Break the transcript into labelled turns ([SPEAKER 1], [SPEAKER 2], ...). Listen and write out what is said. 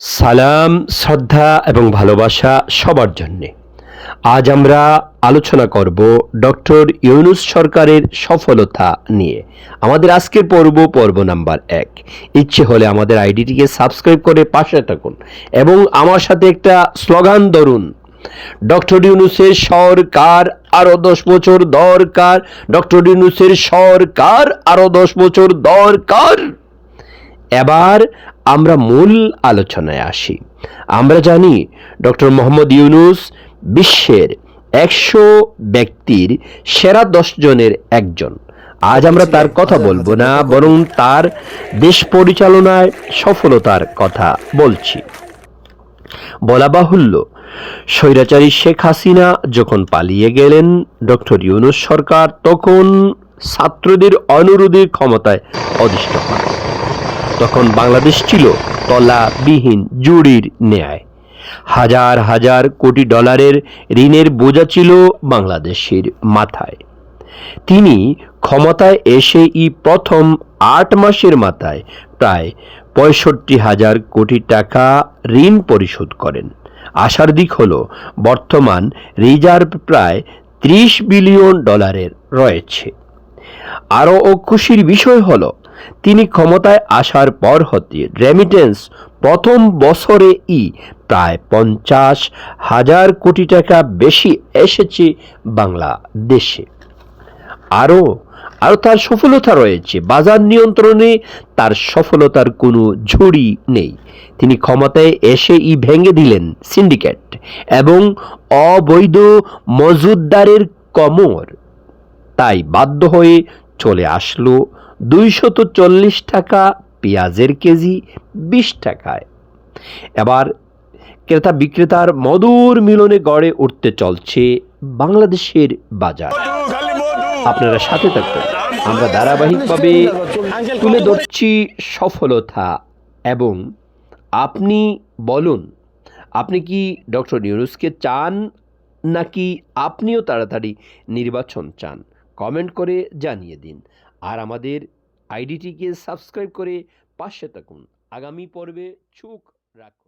[SPEAKER 1] সালাম, শ্রদ্ধা এবং ভালোবাসা সবার জন্যে। আজ আমরা আলোচনা করব ডক্টর ইউনুস সরকারের সফলতা নিয়ে। আমাদের আজকের পর্ব পর্ব নাম্বার এক। ইচ্ছে হলে আমাদের আইডিটিকে সাবস্ক্রাইব করে পাশে থাকুন এবং আমার সাথে একটা স্লোগান ধরুন। ডক্টর ইউনুসের সরকার আরও দশ বছর দরকার। ডক্টর ইউনুসের সরকার আরও দশ বছর দরকার। এবার আমরা মূল আলোচনায় আসি। আমরা জানি ডক্টর মোহাম্মদ ইউনুস বিশ্বের একশো ব্যক্তির সেরা দশ জনের একজন। আজ আমরা তার কথা বলব না, বরং তার দেশ পরিচালনায় সফলতার কথা বলছি। বলা বাহুল্য, স্বৈরাচারী শেখ হাসিনা যখন পালিয়ে গেলেন ডক্টর ইউনুস সরকার, তখন ছাত্রদের অনুরোধে ক্ষমতায় অধিষ্ঠ হয় তখন বাংলাদেশ ছিল তলাবিহীন জুড়ির ন্যায়। হাজার হাজার কোটি ডলারের ঋণের বোঝা ছিল বাংলাদেশের মাথায়। তিনি ক্ষমতায় এসেই প্রথম আট মাসের মাথায় প্রায় পঁয়ষট্টি হাজার কোটি টাকা ঋণ পরিশোধ করেন। আশার দিক হল, বর্তমান রিজার্ভ প্রায় ত্রিশ বিলিয়ন ডলারের রয়েছে। আরও খুশির বিষয় হলো তিনি ক্ষমতায় আসার পর হতে রেমিটেন্স প্রথম বছরে ই প্রায় পঞ্চাশ হাজার কোটি টাকা বেশি এসেছে বাংলাদেশে। আরও আরও তার সফলতা রয়েছে। বাজার নিয়ন্ত্রণে তার সফলতার কোনো ঝুড়ি নেই। তিনি ক্ষমতায় এসে ই ভেঙে দিলেন সিন্ডিকেট এবং অবৈধ মজুদদারের কমর। তাই বাধ্য হয়ে চলে আসলো দুইশত চল্লিশ টাকা, পেঁয়াজের কেজি বিশ টাকায়। এবার ক্রেতা বিক্রেতার মধুর মিলনে গড়ে উঠতে চলছে বাংলাদেশের বাজার। আপনারা সাথে থাকুন। আমরা ধারাবাহিকভাবে তুলে ধরছি সফলতা এবং আপনি বলুন, আপনি কি ডক্টর ইউনুসকে চান নাকি আপনিও তাড়াতাড়ি নির্বাচন চান? কমেন্ট করে জানিয়ে দিন। আর আমাদের আইডিটিকে সাবস্ক্রাইব করে পাশে থাকুন। আগামী পর্বে চোখ রাখুন।